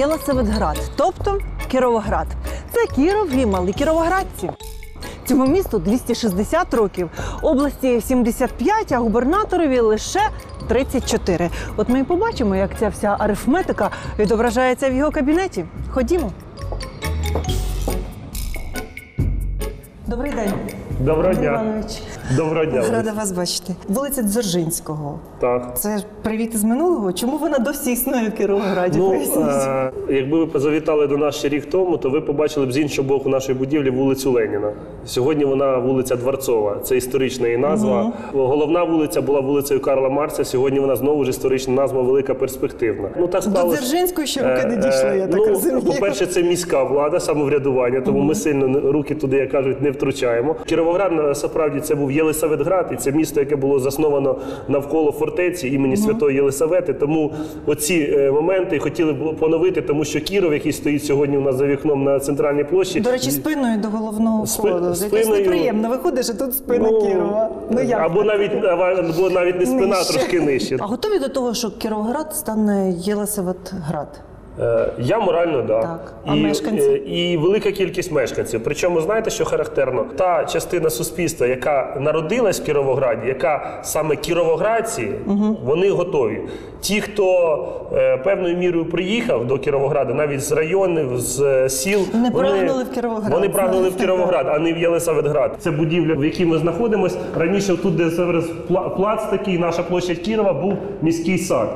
Єлисаветград, тобто Кіровоград. Це Кіров і мали кіровоградці. Цьому місту 260 років, області 75, а губернаторові лише 34. От ми і побачимо, як ця вся арифметика відображається в його кабінеті. Ходімо. Добрий день, Доброго дня. Іванович. Доброго дня. Рада вас бачити. Вулиця Дзержинського. Так. Це ж привіт із минулого. Чому вона досі існує в Кіровограді? Ну, е, якби ви завітали до нас ще рік тому, то ви побачили б з іншого боку нашої будівлі вулицю Леніна. Сьогодні вона вулиця Дворцова, це історична її назва. Головна вулиця була вулицею Карла Маркса. Сьогодні вона знову ж історична назва Велика Перспективна. Ну так До. Дзержинської ще руки не Е, дійшли, я е, так ну, розумію. По-перше, це міська влада, самоврядування, тому ми сильно руки туди, як кажуть, не втручаємо. Кіровоград насправді це був Єлисаветград, і це місто, яке було засновано навколо фортеці імені Святої Єлисавети. Тому оці е, моменти хотіли б поновити, тому що Кіров, який стоїть сьогодні у нас за вікном на центральній площі, До речі, спиною до головного Спи- входу. Якось спиною- неприємно. Виходиш, а тут спина ну, Кірова. Ну як? або навіть або навіть не спина, Нижче. трошки нижче. А готові до того, що Кіровоград стане Єлисаветград? Е, Я морально да. Так. А і, мешканці? е, і велика кількість мешканців. Причому знаєте, що характерно? Та частина суспільства, яка народилась в Кіровограді, яка саме кіровоградці, вони готові. Ті, хто е, певною мірою приїхав до Кіровограда, навіть з районів, з сіл, Вони прагнули в Кіровоград, Вони прагнули в Кіровоград, а не в Єлисаветград. Це будівля, в якій ми знаходимося. Раніше тут, де зараз плац такий, наша площадь Кірова, був міський сад.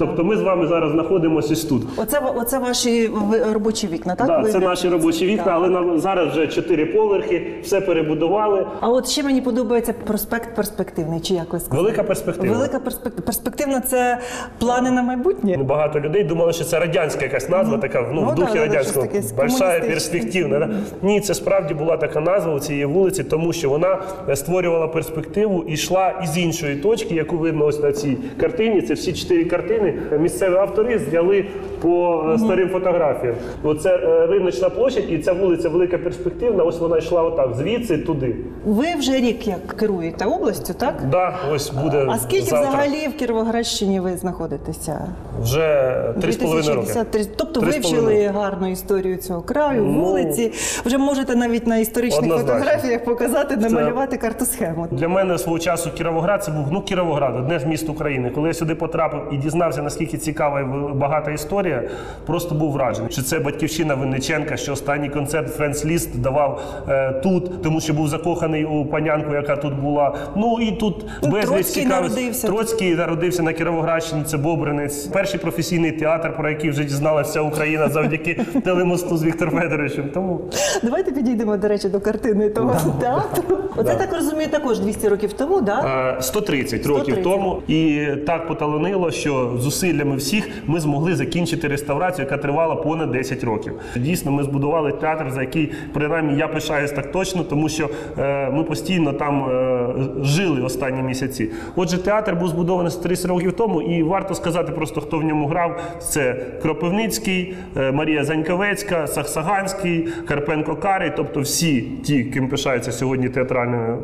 Тобто ми з вами зараз знаходимося ось тут. Оце, оце ваші робочі вікна, так? Так, Ви- це наші робочі вікна, але нам зараз вже чотири поверхи, все перебудували. А от ще мені подобається проспект перспективний, чи як ви сказали? Велика перспектива. Велика перспектива. Перспективна це плани на майбутнє. Ну, Багато людей думали, що це радянська якась назва, така ну, Ну, в духі да, да, радянського щось таке большая комуністичне. перспективна. Да? Ні, це справді була така назва у цієї вулиці, тому що вона е, створювала перспективу і йшла із іншої точки, яку видно ось на цій картині. Це всі чотири картини. Місцеві автори зняли по е, старим фотографіям. Оце е, риночна площадь, і ця вулиця Велика Перспективна. Ось вона йшла отак, звідси туди. Ви вже рік як керуєте областю, так? Да, ось буде А скільки завтра. взагалі в Кіровоградщині ви знаходитеся? Вже три з половиною роки. Тобто Три з вивчили гарну історію цього краю, Ну, вулиці. Вже можете навіть на історичних Однозначно. фотографіях показати, намалювати карту схему. Для мене свого часу Кіровоград це був ну Кіровоград, одне з міст України. Коли я сюди потрапив і дізнався, наскільки цікава і багата історія, просто був вражений. Що це батьківщина Винниченка, що останній концерт Френс Ліст давав е, тут, тому що був закоханий у панянку, яка тут була. Ну і тут безліч цікавих. народився. Троцький народився на Кіровоградщині. Це Бобринець, перший професійний театр, про який вже дізналася вся Україна завдяки телемосту з Віктор Федоровичем. Тому Давайте підійдемо, до речі, до картини того театру. Оце так розумію, також 200 років тому, да? Е, 130 років 130. тому, і так поталонило, що зусиллями всіх ми змогли закінчити реставрацію, яка тривала понад 10 років. Дійсно, ми збудували театр, за який принаймні я пишаюсь так точно, тому що е, ми постійно там е, жили останні місяці. Отже, театр був збудований 30 років тому, і варто сказати просто, хто в ньому грав. Це Кропивницький, е, Марія Заньковецька, Сахсаганський, Карпенко Карий, тобто всі ті, ким пишається сьогодні театральна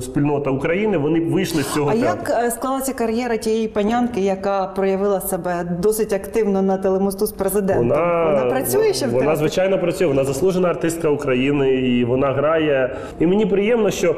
спільнота України, вони вийшли з цього А театру. як склалася кар'єра тієї панянки, яка проявила себе досить активно на телемосту з президентом? Вона працює ще в Вона, звичайно, працює. Вона заслужена артистка України, і вона грає. І мені приємно, що.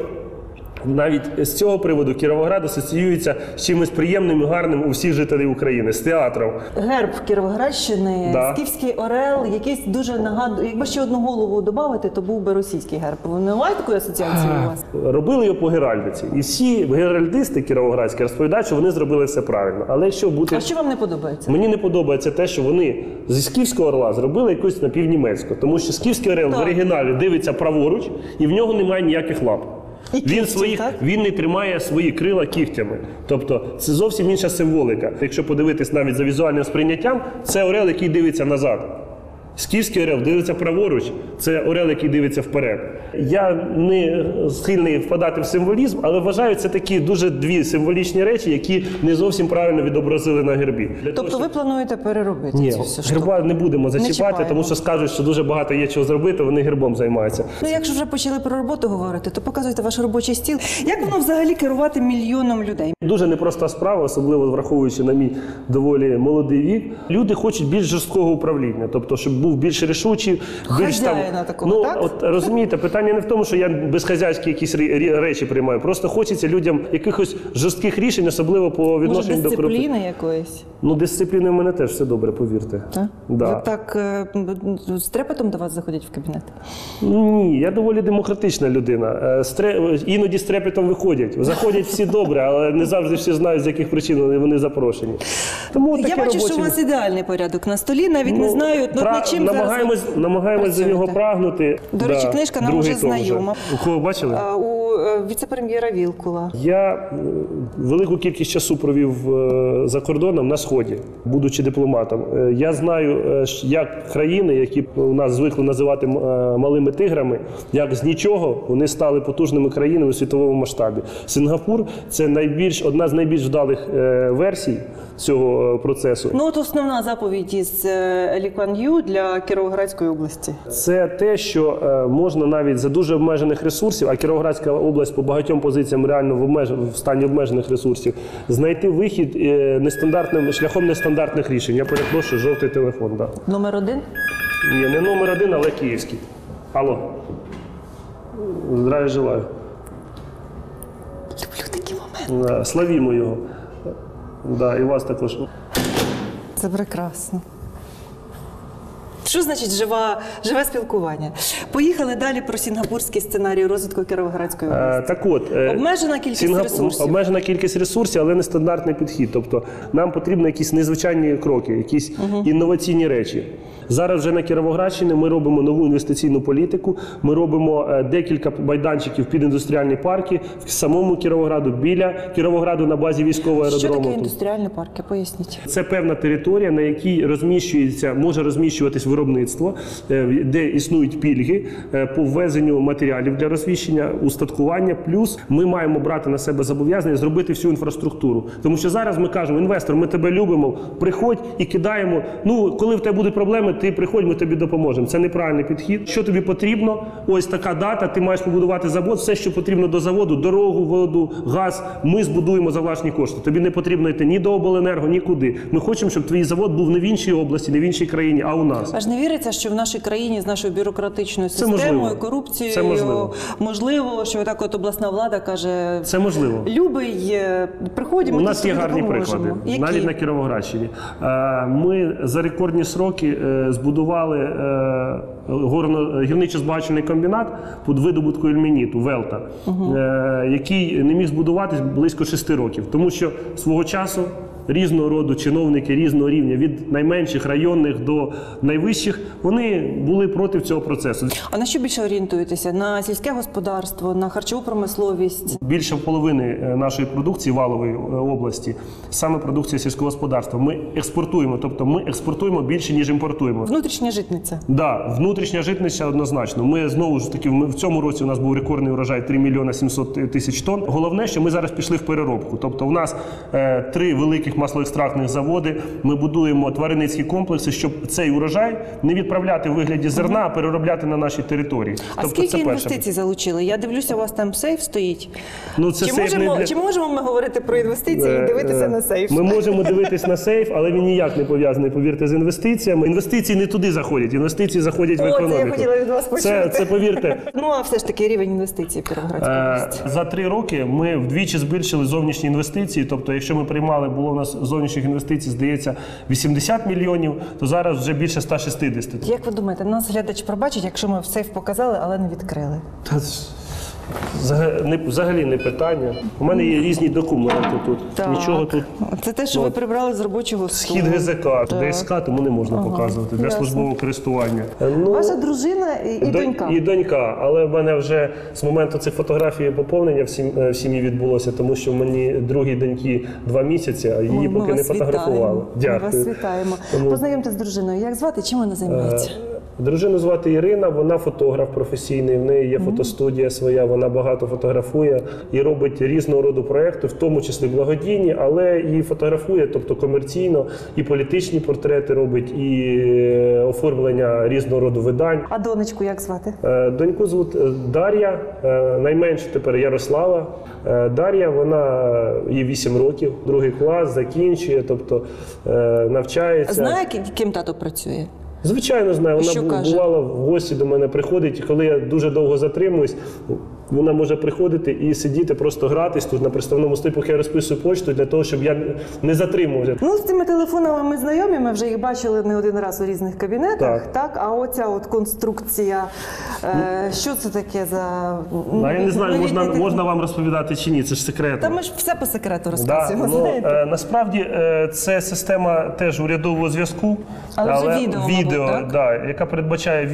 Навіть з цього приводу Кіровоград асоціюється з чимось приємним і гарним у всіх жителів України з театром. Герб Кіровоградщини, Да. скіфський орел, якийсь дуже нагадує. Якби ще одну голову додати, то був би російський герб. Ви не маєте такої асоціації у вас? Робили його по геральдиці, і всі геральдисти кіровоградські розповідають, що вони зробили все правильно. Але якщо бути А що вам не подобається? Мені не подобається те, що вони зі скіфського орла зробили якусь напівнімецьку, тому що скіфський орел в оригіналі дивиться праворуч, і в нього немає ніяких лап. Він своїх він не тримає свої крила кігтями. Тобто це зовсім інша символіка. Якщо подивитись навіть за візуальним сприйняттям, це орел, який дивиться назад. Скіфський орел дивиться праворуч, це орел, який дивиться вперед. Я не схильний впадати в символізм, але вважаю це такі дуже дві символічні речі, які не зовсім правильно відобразили на гербі. Для Тобто щоб- ви плануєте переробити ні, цю всю штуку? герба не будемо зачіпати, чіпаємо. тому що скажуть, що дуже багато є чого зробити, вони гербом займаються. Ну, якщо вже почали про роботу говорити, то показуйте ваш робочий стіл. Як воно взагалі керувати мільйоном людей? Дуже непроста справа, особливо враховуючи на мій доволі молодий вік. Люди хочуть більш жорсткого управління, тобто, щоб був більш рішучий, більш Хазяїна такого, ну так? от розумієте, питання не в тому, що я безхазяйські якісь речі приймаю. Просто хочеться людям якихось жорстких рішень, особливо по Може, відношенню до корупції. дисципліни якоїсь? Ну, дисципліни в мене теж все добре, повірте. Так? Да. Ви так е, з трепетом до вас заходять в кабінет? Ні, я доволі демократична людина. Е, Стре... Іноді з трепетом виходять. Заходять всі добре, але не завжди всі знають, з яких причин вони- запрошені. Тому Я бачу, робоче... що у вас ідеальний порядок на столі, навіть не Ну, знаю, ну, пра- над чим намагаємось, зараз. намагаємось працюєте? нього прагнути. До речі, книжка нам том знайома. У кого бачили? А, У е, віце-прем'єра Вілкула. Я е, велику кількість часу провів е, за кордоном на сході, будучи дипломатом. Е, Я знаю, е, як країни, які у нас звикли називати е, малими тиграми, як з нічого вони стали потужними країнами у світовому масштабі. Сингапур це найбільш одна з найбільш вдалих е, версій цього е, процесу. Ну, от основна заповідь із е, Лі Куан Ю для Кіровоградської області. Це те, що е, можна навіть за дуже обмежених ресурсів, а Кіровоградська область по багатьом позиціям реально в, обмеж... в стані обмежених ресурсів, знайти вихід е, нестандартним шляхом нестандартних рішень. Я перепрошую, жовтий телефон. Да. Номер один. Ні, не номер один, але київський. Алло. Здравия желаю. Люблю такі моменти. Да, Славімо його. Да, і вас також. Це прекрасно. Що значить жива, живе спілкування? Поїхали далі про сінгапурський сценарій розвитку Кіровоградської області. Е, Так от, е, Обмежена кількість Сінгап- ресурсів. Обмежена кількість ресурсів, але нестандартний підхід. Тобто нам потрібні якісь незвичайні кроки, якісь інноваційні речі. Зараз вже на Кіровоградщині ми робимо нову інвестиційну політику. Ми робимо е, декілька майданчиків під індустріальні парки в самому Кіровограду, біля Кіровограду на базі військового Що таке індустріальні парки? Поясніть. Це певна територія, на якій розміщується, може розміщуватись виробництво, е, де існують пільги е, по ввезенню матеріалів для розміщення, устаткування. Плюс ми маємо брати на себе зобов'язання зробити всю інфраструктуру. Тому що зараз ми кажемо, інвестор, ми тебе любимо, приходь і кидаємо. Ну, коли в тебе будуть проблеми, ти приходь, ми тобі допоможемо. Це неправильний підхід. Що тобі потрібно? Ось така дата. Ти маєш побудувати завод. Все, що потрібно до заводу, дорогу, воду, газ. Ми збудуємо за власні кошти. Тобі не потрібно йти ні до обленерго, нікуди. Ми хочемо, щоб твій завод був не в іншій області, не в іншій країні, а у нас. Аж не віриться, що в нашій країні з нашою бюрократичною системою, можливо. корупцією, Це можливо. можливо, що так от обласна влада каже. Це можливо. Любий, е, приходимо. У нас є гарні допоможемо». приклади, Які? навіть на Кіровоградщині. Е, Ми за рекордні сроки е, збудували е, гірничо-збагачений комбінат під видобутку ельмініту Велта, угу. який не міг збудуватись близько шести років, тому що свого часу. Різного роду чиновники різного рівня, від найменших районних до найвищих, вони були проти цього процесу. А на що більше орієнтуєтеся? На сільське господарство, на харчову промисловість? Більше половини е, нашої продукції валової е, області саме продукція сільського господарства. Ми експортуємо, тобто ми експортуємо більше ніж імпортуємо. Внутрішня житниця. Да, внутрішня житниця однозначно. Ми знову ж таки ми в цьому році у нас був рекордний урожай 3 мільйона 700 тисяч тонн. Головне, що ми зараз пішли в переробку. Тобто, у нас е, три великих маслоекстрактних заводи. Ми будуємо тваринницькі комплекси, щоб цей урожай не відправляти в вигляді зерна, а переробляти на нашій території. А тобто, скільки це перше. інвестицій залучили? Я дивлюся, у вас там сейф стоїть. Ну, це чи, сейф можемо, для- чи можемо ми говорити про інвестиції і дивитися Е, на сейф? Ми можемо дивитись на сейф, але він ніяк не пов'язаний, повірте, з інвестиціями. Інвестиції не туди заходять, інвестиції заходять в О, це я економіку. хотіла від вас Це, почути. це повірте. Ну а все ж таки рівень інвестицій в Кіровоградській Е, області. За три роки ми вдвічі збільшили зовнішні інвестиції. Тобто, якщо ми приймали, було у нас зовнішніх інвестицій, здається, 80 мільйонів, то зараз вже більше 160. Як ви думаєте, нас глядач пробачить, якщо ми в сейф показали, але не відкрили? Та Взагалі не питання. У мене є різні документи тут. Нічого тут. Це те, що ви прибрали з робочого Схід ГЗК, ДСК, тому не можна показувати для ясно. службового користування. Ну, Ваша дружина і, Донь- донька. І донька, але в мене вже з моменту цих фотографій поповнення в е, в сім'ї відбулося, тому що мені другій доньки два місяці, а її Ми поки не фотографували. вітаємо. Дякую. Ми вас вітаємо. Тому- Познайомте з дружиною. Як звати? Чим вона займається? Дружину звати Ірина, вона фотограф професійний. В неї є фотостудія своя, вона багато фотографує і робить різного роду проекти, в тому числі благодійні, але і фотографує, тобто комерційно, і політичні портрети робить, і е, оформлення різного роду видань. А донечку як звати? Е, Доньку звуть е, Дар'я, найменше тепер Ярослава. Дар'я, вона їй 8 років, другий клас, закінчує, тобто навчається. Знає, ким тато працює? Звичайно, знаю. Вона Що бу- каже? бувала в гості до мене приходить, і коли я дуже довго затримуюсь, вона може приходити і сидіти, просто гратись тут на приставному столі, поки я розписую почту, для того, щоб я не затримувався. Ну, з цими телефонами ми знайомі, ми вже їх бачили не один раз у різних кабінетах. Так. А оця от конструкція, е, що це таке за. Ну, А я не знаю, можна, можна вам розповідати чи ні, це ж секретно. Та ми ж все по секрету Да, розказуємо, ну, е, насправді е, це система теж урядового зв'язку, Але вже відео, відео мабуть, так? да, яка передбачає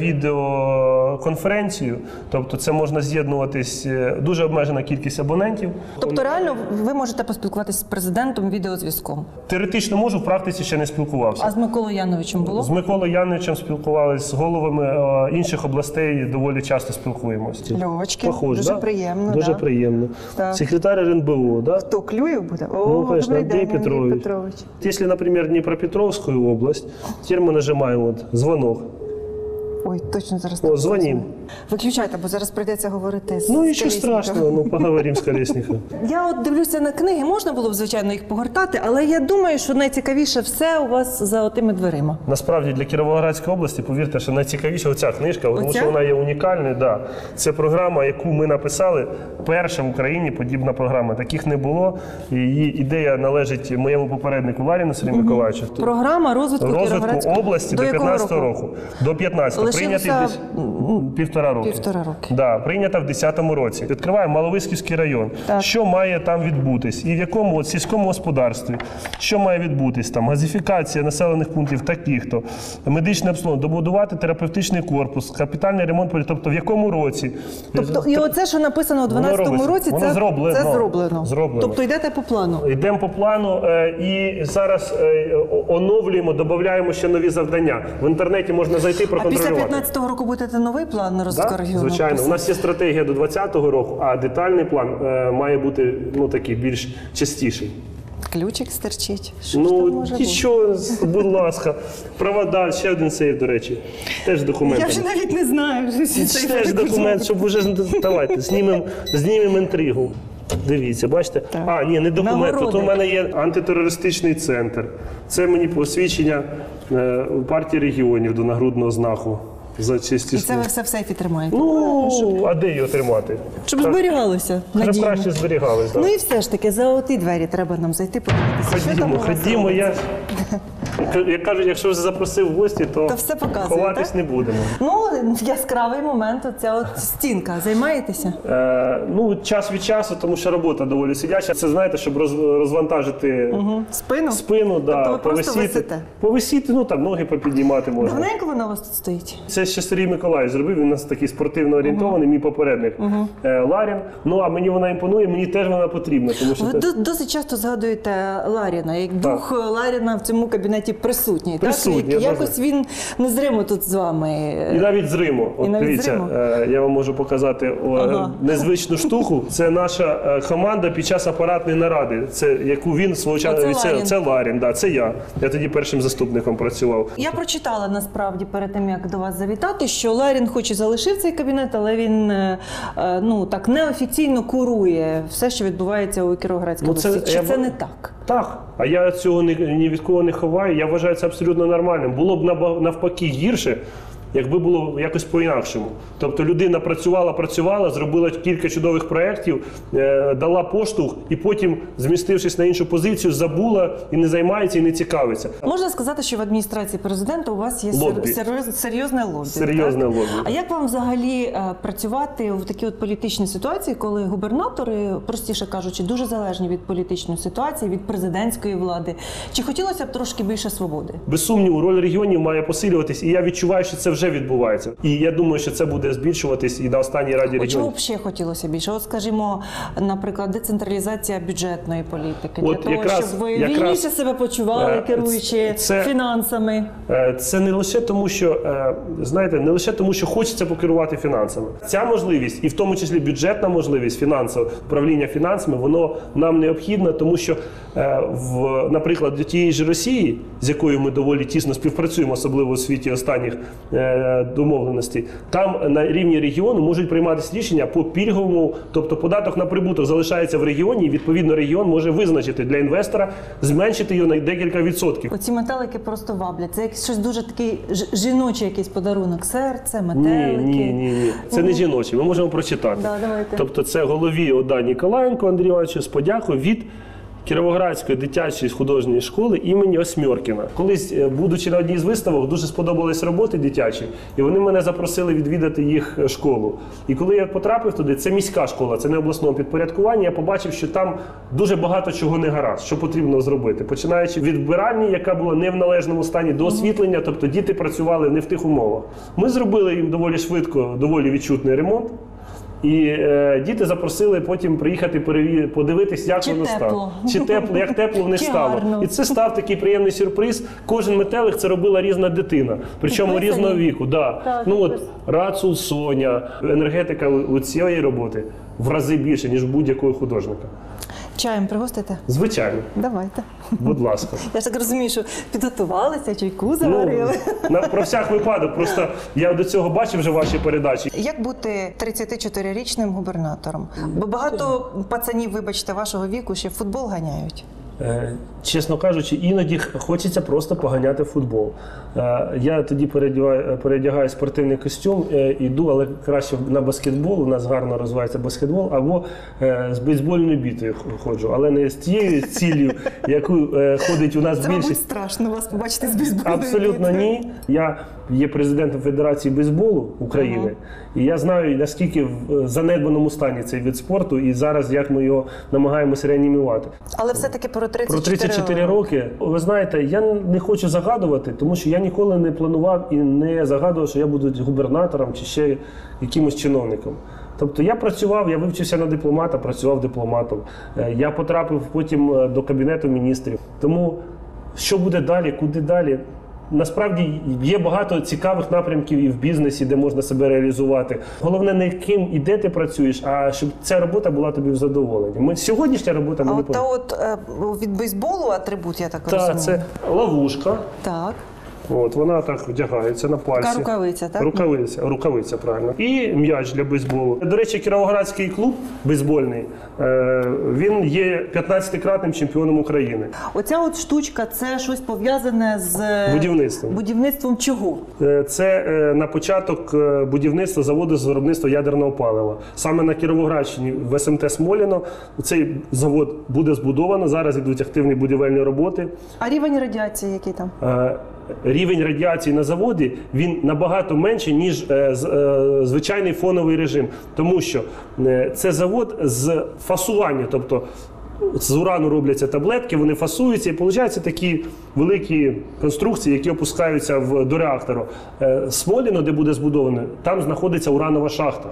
відеоконференцію. Тобто це можна з'єднуватись е, дуже обмежена кількість абонентів. Тобто, реально, ви можете поспілкуватися з президентом відеозв'язком. Теоретично можу, в практиці ще не спілкувався. А з Миколою Яновичем було? З Миколою Яновичем спілкувалися, з головами е, інших областей доволі часто спілкуємося. Льовочки, Похож, дуже да? приємно, Дуже да. приємно. Так. Секретар РНБО, да? Хто клюєв буде? О, Ну, конечно, Андрей день, Петрович. Петрович. Если, например, Днепропетровскую область, теперь мы нажимаем вот звонок. Ой, точно зараз. О, так звонім. позвоню. Виключайте, бо зараз прийдеться говорити з Ну, з ничего Колєсніком. страшного, ну поговорим с Колесником. Я от дивлюся на книги, можна було б, звичайно, їх погортати, але я думаю, що найцікавіше все у вас за отими дверима. Насправді для Кіровоградської області, повірте, що найцікавіша оця книжка, тому Оця? що вона є унікальною. Да. Це програма, яку ми написали. Перша в Україні подібна програма. Таких не було. І Її ідея належить моєму попереднику Ларіну Сергію Миколаївичу. Програма розвитку, Розвитку Кіровоградської- області до, якого 15 року? До 15 Лишилося, прийнятий десь півтора року. півтора роки. Да, прийнята в 10-му році. Відкриваємо Маловиськівський район. Так. Що має там відбутись? І в якому от, сільському господарстві? Що має відбутись там? Газифікація населених пунктів таких то медичне обслуговування, добудувати терапевтичний корпус, капітальний ремонт, тобто в якому році? Тобто, і оце, що написано у 12-му році, це зроблено. Це зроблено. Зроблено. Тобто йдете по плану. Йдемо по плану е, і зараз е, оновлюємо, додаємо ще нові завдання. В інтернеті можна зайти А після проконтролювати. 15-го року будете новий план розвитку Да, регіону? звичайно, у нас є стратегія до 2020 року, а детальний план е, має бути ну такий більш частіший. Ключик стерчить. Що ж там Ну може нічого, будь ласка, провода, ще один сейф, до речі, теж документ. Я вже навіть не знаю. що Теж документ, щоб уже давайте знімемо знімемо інтригу. Дивіться, бачите? А, ні, не документ. Тут у мене є антитерористичний центр. Це мені посвідчення е, партії регіонів до нагрудного знаку за честь І це ви все в сейфі тримаєте. Ну, а де його тримати? Щоб зберігалося. Щоб краще зберігалися. Ну і все ж таки, за оті двері треба нам зайти, подивитися. що там Ходімо, ходімо. Я, як кажуть, якщо вже запросив в гості, то, То все показує, ховатись так? не будемо. Ну, яскравий момент, оця от стінка. Займаєтеся? Е, ну, час від часу, тому що робота доволі сидяча. Це знаєте, щоб роз, розвантажити Спину? спину, да, Тобто ви повисіти. висите? Повисіти, ну там ноги попіднімати можна. Давненько вона у вас тут стоїть? Це ще Сергій Миколаївич зробив. Він у нас такий спортивно орієнтований, мій попередник е, Ларін. Ну а мені вона імпонує, мені теж вона потрібна, тому що Ви це- досить часто згадуєте Ларіна, як дух Ларіна в цьому кабінеті присутній. Присутній, так? Однозначно. Якось він незримо тут з вами. І навіть з Риму. От навіть з дивіться, Риму? е, я вам можу показати Ага. незвичну штуку. Це наша е, команда під час апаратної наради. Це яку він свого часу це, Ларін. це Ларін. Да, це я. Я тоді першим заступником працював. Я прочитала насправді перед тим, як до вас завітати, що Ларін хоч і залишив цей кабінет, але він е, е, ну так неофіційно курує все, що відбувається у Кіровоградській Ну. Чи я це не так? Так, а я цього ні, від кого не ховаю. Я вважаю це абсолютно нормальним. Було б навпаки гірше, Якби було якось по-інакшому. Тобто людина працювала, працювала, зробила кілька чудових проєктів, е, дала поштовх і потім, змістившись на іншу позицію, забула і не займається, і не цікавиться. Можна сказати, що в адміністрації президента у вас є серйоз- серйозне лобі. Серйозне так? лобі. А як вам взагалі е, працювати в такій от політичній ситуації, коли губернатори, простіше кажучи, дуже залежні від політичної ситуації, від президентської влади? Чи хотілося б трошки більше свободи? Без сумніву, роль регіонів має посилюватись, і я відчуваю, що це вже відбувається. І я думаю, що це буде збільшуватись і на останній раді От чого регіонів. б ще хотілося більше? От, скажімо, наприклад, децентралізація бюджетної політики для От того, щоб ви якраз, вільніше себе почували, е, керуючи це- фінансами. Е, Це не лише тому, що е, знаєте, не лише тому, що хочеться покерувати фінансами. Ця можливість, і в тому числі бюджетна можливість фінансового управління фінансами, воно нам необхідно, тому що е, в, наприклад, до тієї ж Росії, з якою ми доволі тісно співпрацюємо, особливо у світі останніх е, домовленостей, там на рівні регіону можуть прийматися рішення по пільговому, тобто податок на прибуток залишається в регіоні, і відповідно регіон може визначити для інвестора, зменшити його на декілька відсотків. Оці метелики просто ваблять. Це якийсь щось дуже такий жіночий якийсь подарунок. Серце, метелики. ні, ні, ні. Це не жіночі. Ми можемо прочитати. Да, давайте. Тобто, це голові ОДА Ніколаєнко Андрію Івановичу з подякою від Кіровоградської дитячої художньої школи імені Осьмьоркіна. Колись, е, будучи на одній з виставок, дуже сподобались роботи дитячі, і вони мене запросили відвідати їх е, школу. І коли я потрапив туди, це міська школа, це не обласного підпорядкування. Я побачив, що там дуже багато чого не гаразд, що потрібно зробити. Починаючи від вбиральні, яка була не в належному стані, до освітлення, тобто діти працювали не в тих умовах. Ми зробили їм доволі швидко, доволі відчутний ремонт. І е, діти запросили потім приїхати переві... подивитись, як Чи воно тепло. стало. Чи тепло, як тепло в них Чи стало. гарно. І це став такий приємний сюрприз. Кожен метелик це робила різна дитина, причому Підписані? різного віку. Да. Так, ну от. Рацул Соня, енергетика у цієї роботи в рази більше, ніж будь-якого художника. Чаєм пригостите? Звичайно, Давайте. будь ласка. Я ж так розумію, що підготувалися, чайку Ну, заварили. на, про всяк випадок, просто я до цього бачив вже ваші передачі. Як бути 34-річним губернатором? Бо багато пацанів, вибачте, вашого віку ще в футбол ганяють. Е, Чесно кажучи, іноді хочеться просто поганяти футбол. Е, Я тоді передягаю, передягаю спортивний костюм, е, іду, але краще на баскетбол. У нас гарно розвивається баскетбол, або е, з бейсбольною бітою ходжу, але не з тією ціллю, яку е, ходить у нас Це, мабуть, страшно вас побачити з бейсбольною Абсолютно бітою. ні. Я є президентом Федерації бейсболу України, і я знаю наскільки в е, занедбаному стані цей вид спорту, і зараз як ми його намагаємося реанімувати. Але все-таки про 34, Про 34 роки. Ви знаєте, я не хочу загадувати, тому що я ніколи не планував і не загадував, що я буду губернатором чи ще якимось чиновником. Тобто я працював, я вивчився на дипломата, працював дипломатом. Е, Я потрапив потім е, до кабінету міністрів. Тому що буде далі, куди далі? Насправді є багато цікавих напрямків і в бізнесі, де можна себе реалізувати. Головне не ким і де ти працюєш, а щоб ця робота була тобі в задоволенні. Ми сьогоднішня робота А мені от та от е, від бейсболу атрибут, я так розумію? Так, це ловушка. Так. От, вона так вдягається на пальці. Така рукавиця, так? Рукавиця, рукавиця, правильно. І м'яч для бейсболу. До речі, Кіровоградський клуб бейсбольний, е, він є 15-кратним чемпіоном України. Оця от штучка це щось пов'язане з е, Будівництвом. будівництвом чого? Е, Це на початок будівництва заводу з виробництва ядерного палива. Саме на Кіровоградщині в СМТ Смоліно цей завод буде збудовано. Зараз йдуть активні будівельні роботи. А рівень радіації який там? Рівень радіації на заводі він набагато менший, ніж е, е, звичайний фоновий режим, тому що е, це завод з фасування, тобто з урану робляться таблетки, вони фасуються, і виходять такі великі конструкції, які опускаються в, до реактору. Смоліно, де буде збудовано, там знаходиться уранова шахта.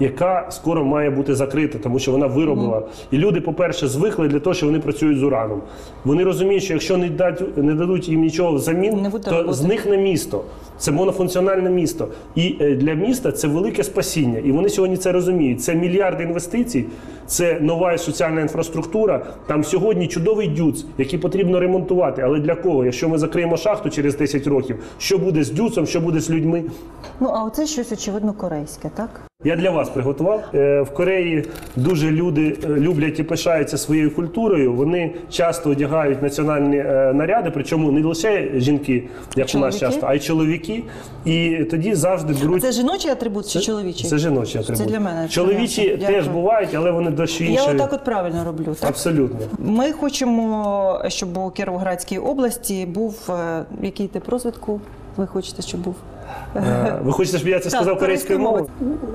Яка скоро має бути закрита, тому що вона виробила. І люди, по-перше, звикли для того, що вони працюють з ураном. Вони розуміють, що якщо не дадуть, не дадуть їм нічого взамін, Не буде то роботи. зникне місто. Це монофункціональне місто. І е, для міста це велике спасіння. І вони сьогодні це розуміють. Це мільярди інвестицій, це нова і соціальна інфраструктура. Там сьогодні чудовий дюц, який потрібно ремонтувати. Але для кого? Якщо ми закриємо шахту через 10 років, що буде з дюцом, що буде з людьми? Ну а оце щось очевидно корейське, так? Я для вас приготував. Е, В Кореї дуже люди е, люблять і пишаються своєю культурою. Вони часто одягають національні е, наряди, причому не лише жінки, як у нас часто, а й чоловіки. І тоді завжди беруть. Це жіночий атрибут чи чоловічий? Це жіночі атрибути. для мене Чоловічі понятно. теж бувають, але вони дещо Я отак от правильно роблю. Так? Абсолютно. Ми хочемо, щоб у Кіровоградській області був який тип розвитку. Ви хочете, щоб був? Е, Ви хочете, щоб я це Так, сказав корейською корейською мовою?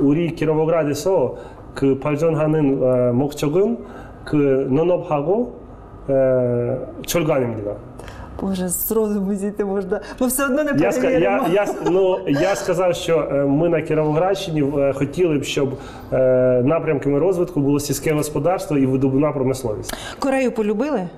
우리 키로보그라드에서 그 발전하는 어, 목적은 그 농업하고 어, 철관입니다. Боже, з розуму зійти можна. Ми все одно не Я, ска- перевіримо. я, я, ну, я сказав, що е, ми на Кіровоградщині е, хотіли б, щоб е, напрямками розвитку було сільське господарство і видобувна промисловість. Корею полюбили?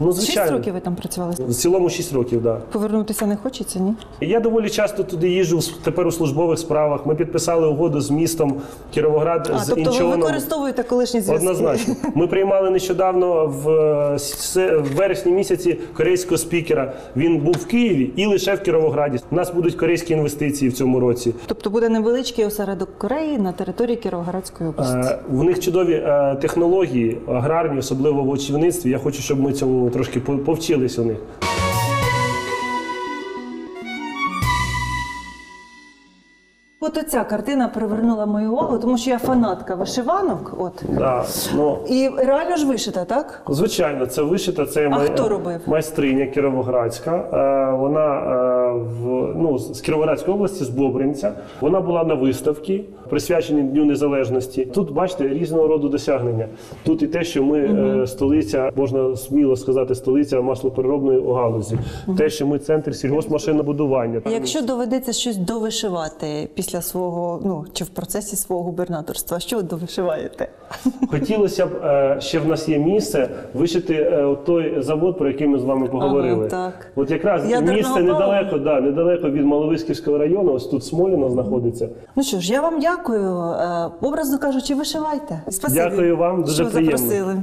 Ну, Шість років ви там працювали. В цілому 6 років, так. Да. Повернутися не хочеться, ні? Я доволі часто туди їжджу тепер у службових справах. Ми підписали угоду з містом Кіровоград А, з тобто ви використовуєте колишні зв'язки? Однозначно. Ми приймали нещодавно в, в вересні місяці корейського спікера. Він був в Києві і лише в Кіровограді. У нас будуть корейські інвестиції в цьому році. Тобто буде невеличкий осередок Кореї на території Кіровоградської області. Е, В них чудові е, технології, аграрні, особливо в очівництві. Я хочу, щоб ми трошки по- повчились у них. От оця картина привернула мою увагу, тому що я фанатка вишиванок. От. Да, ну, І реально ж вишита, так? Звичайно, це вишита, це май- хто робив? майстриня Кіровоградська. Е, Вона е, в ну з Кіровоградської області, з Бобринця. Вона була на виставці, присвяченій Дню Незалежності. Тут бачите різного роду досягнення. Тут і те, що ми е, столиця, можна сміло сказати, столиця маслопереробної галузі. Те, що ми центр сільгоспмашинобудування. Якщо доведеться щось довишивати після свого, ну чи в процесі свого губернаторства, що ви довишиваєте? Хотілося б е, ще в нас є місце вишити е, той завод, про який ми з вами поговорили. Ага, так. От якраз Ядерного місце недалеко, да, недалеко від Маловиськівського району. Ось тут Смоліно знаходиться. Ну що ж, я вам дякую. Е, Образно кажучи, вишивайте. Спасибі, Дякую вам, дуже що приємно. запросили.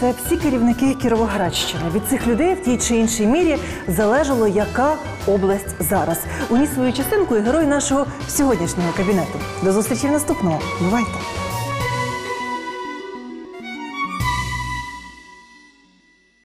Це всі керівники Кіровоградщини. Від цих людей в тій чи іншій мірі залежало, яка область зараз. Уніс свою частинку і герой нашого сьогоднішнього кабінету. До зустрічі в наступному. Бувайте!